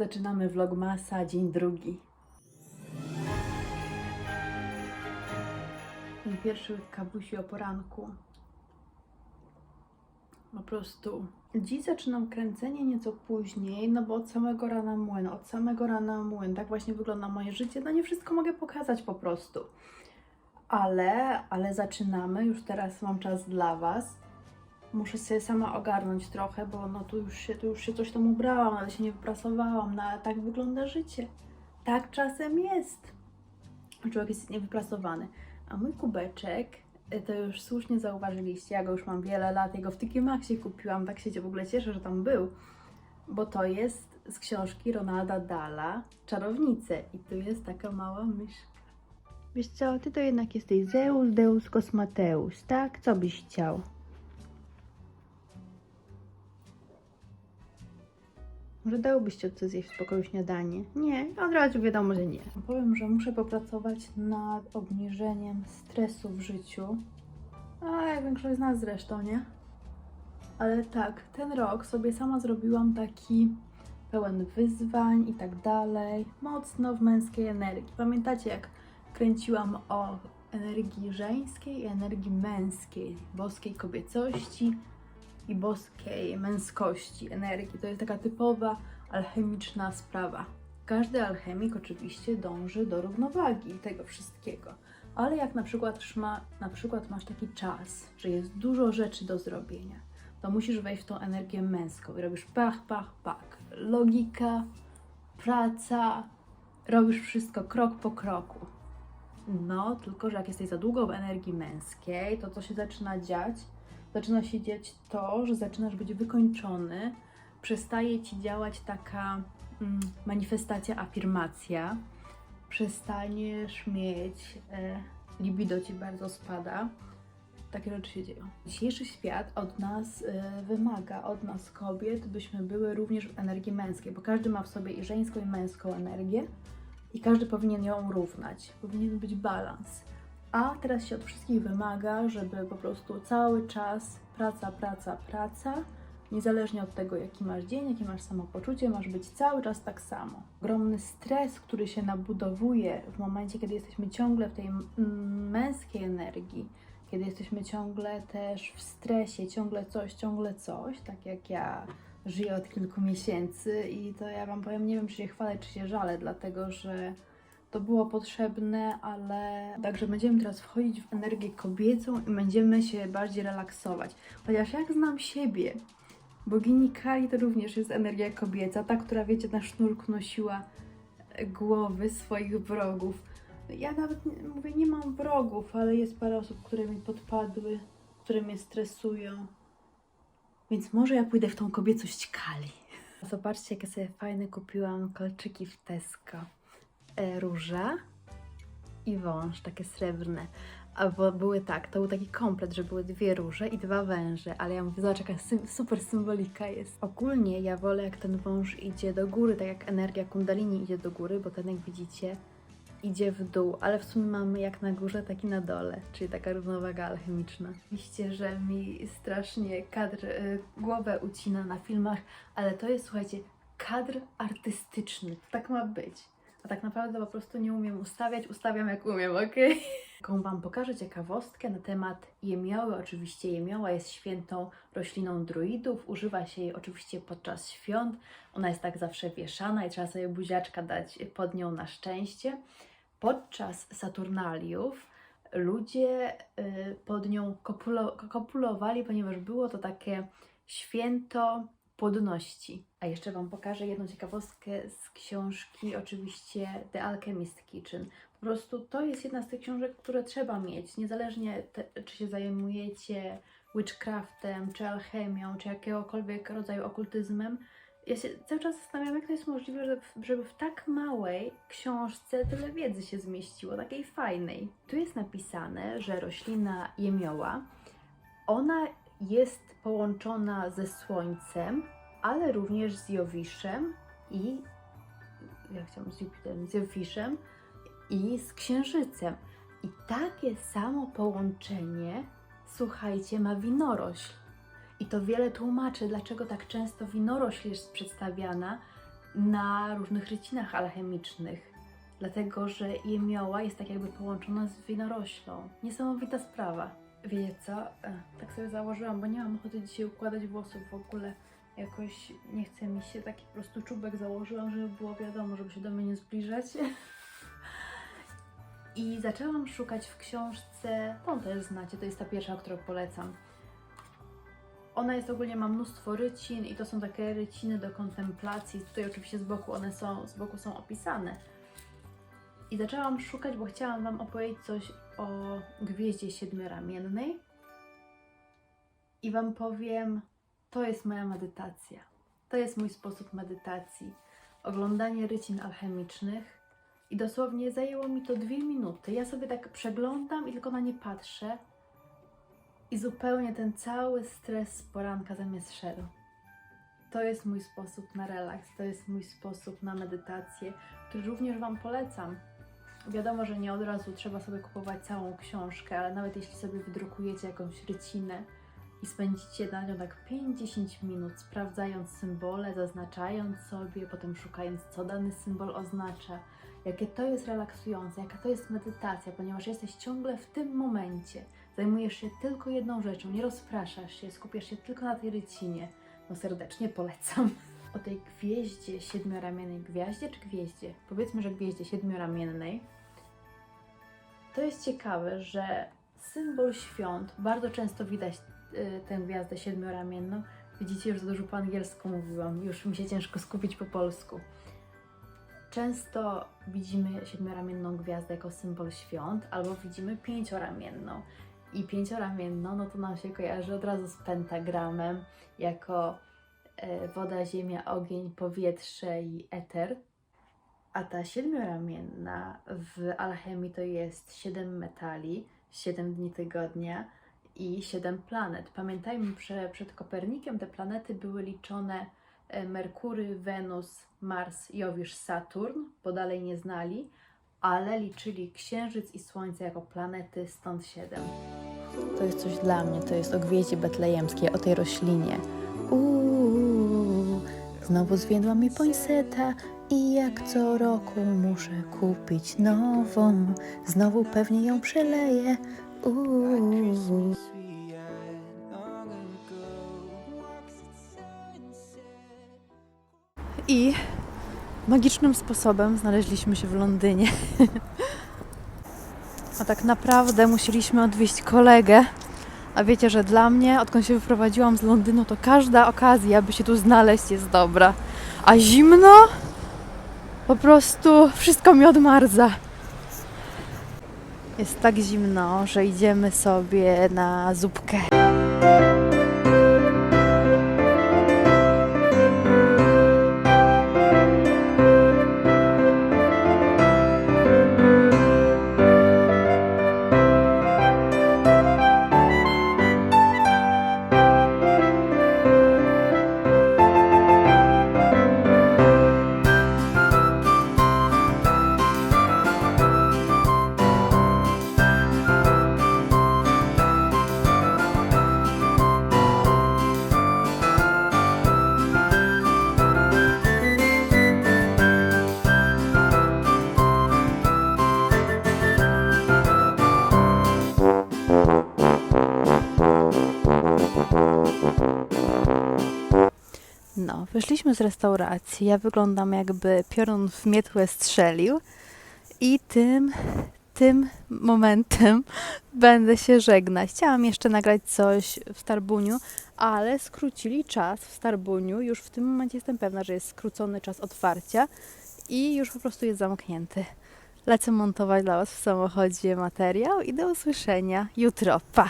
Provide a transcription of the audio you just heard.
Zaczynamy vlogmasa, dzień drugi. Ten pierwszy kabusi o poranku. Po prostu. Dziś zaczynam kręcenie nieco później, no bo od samego rana młyn, od samego rana młyn. Tak właśnie wygląda moje życie. No nie wszystko mogę pokazać po prostu. Ale, ale zaczynamy. Już teraz mam czas dla Was. Muszę sobie sama ogarnąć trochę, bo no tu już się, tu już się coś tam ubrałam, ale się nie wyprasowałam, no ale tak wygląda życie. Tak czasem jest. Człowiek jest niewyprasowany. A mój kubeczek, y, to już słusznie zauważyliście, ja go już mam wiele lat, jego w Tiki kupiłam, tak się w ogóle cieszę, że tam był, bo to jest z książki Ronalda Dala, Czarownice i tu jest taka mała myszka. Wiesz co, ty to jednak jesteś Zeus Deus Cosmateus, tak? Co byś chciał? Może dałobyście co zjeść w spokoju śniadanie? Nie, od razu wiadomo, że nie. Powiem, że muszę popracować nad obniżeniem stresu w życiu. A jak większość z nas zresztą, nie? Ale tak, ten rok sobie sama zrobiłam taki pełen wyzwań i tak dalej. Mocno w męskiej energii. Pamiętacie, jak kręciłam o energii żeńskiej i energii męskiej, boskiej kobiecości i boskiej męskości energii. To jest taka typowa alchemiczna sprawa. Każdy alchemik oczywiście dąży do równowagi tego wszystkiego. Ale jak na przykład, ma, na przykład masz taki czas, że jest dużo rzeczy do zrobienia, to musisz wejść w tą energię męską i robisz pach, pach, pach. Logika, praca, robisz wszystko krok po kroku. No, tylko że jak jesteś za długo w energii męskiej, to co się zaczyna dziać? Zaczyna się dziać to, że zaczynasz być wykończony, przestaje ci działać taka mm, manifestacja, afirmacja, przestaniesz mieć, e, libido ci bardzo spada. Takie rzeczy się dzieją. Dzisiejszy świat od nas e, wymaga, od nas kobiet, byśmy były również w energii męskiej, bo każdy ma w sobie i żeńską, i męską energię i każdy powinien ją równać. Powinien być balans. A teraz się od wszystkich wymaga, żeby po prostu cały czas praca, praca, praca, niezależnie od tego, jaki masz dzień, jakie masz samopoczucie, masz być cały czas tak samo. Ogromny stres, który się nabudowuje w momencie, kiedy jesteśmy ciągle w tej męskiej energii, kiedy jesteśmy ciągle też w stresie, ciągle coś, ciągle coś, tak jak ja żyję od kilku miesięcy i to ja Wam powiem, nie wiem, czy się chwalę, czy się żalę, dlatego że to było potrzebne, ale także będziemy teraz wchodzić w energię kobiecą i będziemy się bardziej relaksować. Chociaż jak znam siebie, bogini Kali to również jest energia kobieca, ta, która wiecie, na sznurku nosiła głowy swoich wrogów. Ja nawet nie, mówię, nie mam wrogów, ale jest parę osób, które mi podpadły, które mnie stresują. Więc może ja pójdę w tą kobiecość Kali. Zobaczcie, jakie sobie fajne kupiłam kolczyki w Tesco róża i wąż, takie srebrne. Albo były tak, to był taki komplet, że były dwie róże i dwa węże, ale ja mówię, zobacz jaka sym- super symbolika jest. Ogólnie ja wolę jak ten wąż idzie do góry, tak jak energia kundalini idzie do góry, bo ten jak widzicie idzie w dół, ale w sumie mamy jak na górze, tak i na dole, czyli taka równowaga alchemiczna. Oczywiście, że mi strasznie kadr, y, głowę ucina na filmach, ale to jest, słuchajcie, kadr artystyczny, tak ma być. A tak naprawdę po prostu nie umiem ustawiać, ustawiam jak umiem, ok? Taką Wam pokażę ciekawostkę na temat jemioły. Oczywiście jemioła jest świętą rośliną druidów, używa się jej oczywiście podczas świąt. Ona jest tak zawsze wieszana i trzeba sobie buziaczka dać pod nią na szczęście. Podczas Saturnaliów ludzie y, pod nią kopulo, kopulowali, ponieważ było to takie święto płodności. A jeszcze Wam pokażę jedną ciekawostkę z książki, oczywiście The Alchemist Kitchen. Po prostu to jest jedna z tych książek, które trzeba mieć, niezależnie te, czy się zajmujecie witchcraftem, czy alchemią, czy jakiegokolwiek rodzaju okultyzmem. Ja się cały czas zastanawiam, jak to jest możliwe, żeby w tak małej książce tyle wiedzy się zmieściło, takiej fajnej. Tu jest napisane, że roślina jemioła, ona jest połączona ze Słońcem, ale również z Jowiszem i ja chciałam z Jupiterem, z Jowiszem i z Księżycem. I takie samo połączenie, słuchajcie, ma winorośl. I to wiele tłumaczy, dlaczego tak często winorośl jest przedstawiana na różnych rycinach alchemicznych, dlatego że jemioła jest tak jakby połączona z winoroślą. Niesamowita sprawa. Wiecie co? E, Tak sobie założyłam, bo nie mam ochoty dzisiaj układać włosów w ogóle. Jakoś nie chce mi się, taki po prostu czubek założyłam, żeby było wiadomo, żeby się do mnie nie zbliżać. I zaczęłam szukać w książce, tą też znacie, to jest ta pierwsza, którą polecam. Ona jest ogólnie, ma mnóstwo rycin i to są takie ryciny do kontemplacji. Tutaj oczywiście z boku one są, z boku są opisane. I zaczęłam szukać, bo chciałam Wam opowiedzieć coś o gwieździe siedmioramiennej. I Wam powiem, to jest moja medytacja. To jest mój sposób medytacji. Oglądanie rycin alchemicznych. I dosłownie zajęło mi to dwie minuty. Ja sobie tak przeglądam i tylko na nie patrzę. I zupełnie ten cały stres z poranka ze mnie zszedł. To jest mój sposób na relaks, to jest mój sposób na medytację, który również Wam polecam. Wiadomo, że nie od razu trzeba sobie kupować całą książkę, ale nawet jeśli sobie wydrukujecie jakąś rycinę i spędzicie na nią tak 5-10 minut, sprawdzając symbole, zaznaczając sobie, potem szukając, co dany symbol oznacza, jakie to jest relaksujące, jaka to jest medytacja, ponieważ jesteś ciągle w tym momencie. Zajmujesz się tylko jedną rzeczą, nie rozpraszasz się, skupiasz się tylko na tej rycinie. No serdecznie polecam. O tej gwieździe, siedmioramiennej gwiaździe czy gwieździe? Powiedzmy, że gwieździe siedmioramiennej. To jest ciekawe, że symbol świąt, bardzo często widać tę gwiazdę siedmioramienną. Widzicie, już za dużo po angielsku mówiłam, już mi się ciężko skupić po polsku. Często widzimy siedmioramienną gwiazdę jako symbol świąt, albo widzimy pięcioramienną. I pięcioramienną, no to nam się kojarzy od razu z pentagramem, jako e, woda, ziemia, ogień, powietrze i eter. A ta siedmioramienna w alchemii to jest siedem metali, siedem dni tygodnia i siedem planet. Pamiętajmy, że przed Kopernikiem te planety były liczone e, Merkury, Wenus, Mars, Jowisz, Saturn, bo dalej nie znali, ale liczyli Księżyc i Słońce jako planety, stąd siedem. To jest coś dla mnie, to jest o gwieździe betlejemskiej, o tej roślinie. Uuu, znowu zwiędła mi pońseta i jak co roku muszę kupić nową. Znowu pewnie ją przeleję. I magicznym sposobem znaleźliśmy się w Londynie. A tak naprawdę musieliśmy odwieźć kolegę. A wiecie, że dla mnie, odkąd się wyprowadziłam z Londynu, to każda okazja, by się tu znaleźć, jest dobra. A zimno? Po prostu wszystko mi odmarza. Jest tak zimno, że idziemy sobie na zupkę. No, wyszliśmy z restauracji. Ja wyglądam jakby piorun w mietłę strzelił. I tym, tym momentem będę się żegnać. Chciałam jeszcze nagrać coś w Starbuniu, ale skrócili czas w Starbuniu. Już w tym momencie jestem pewna, że jest skrócony czas otwarcia i już po prostu jest zamknięty. Lecę montować dla Was w samochodzie materiał i do usłyszenia jutro. Pa!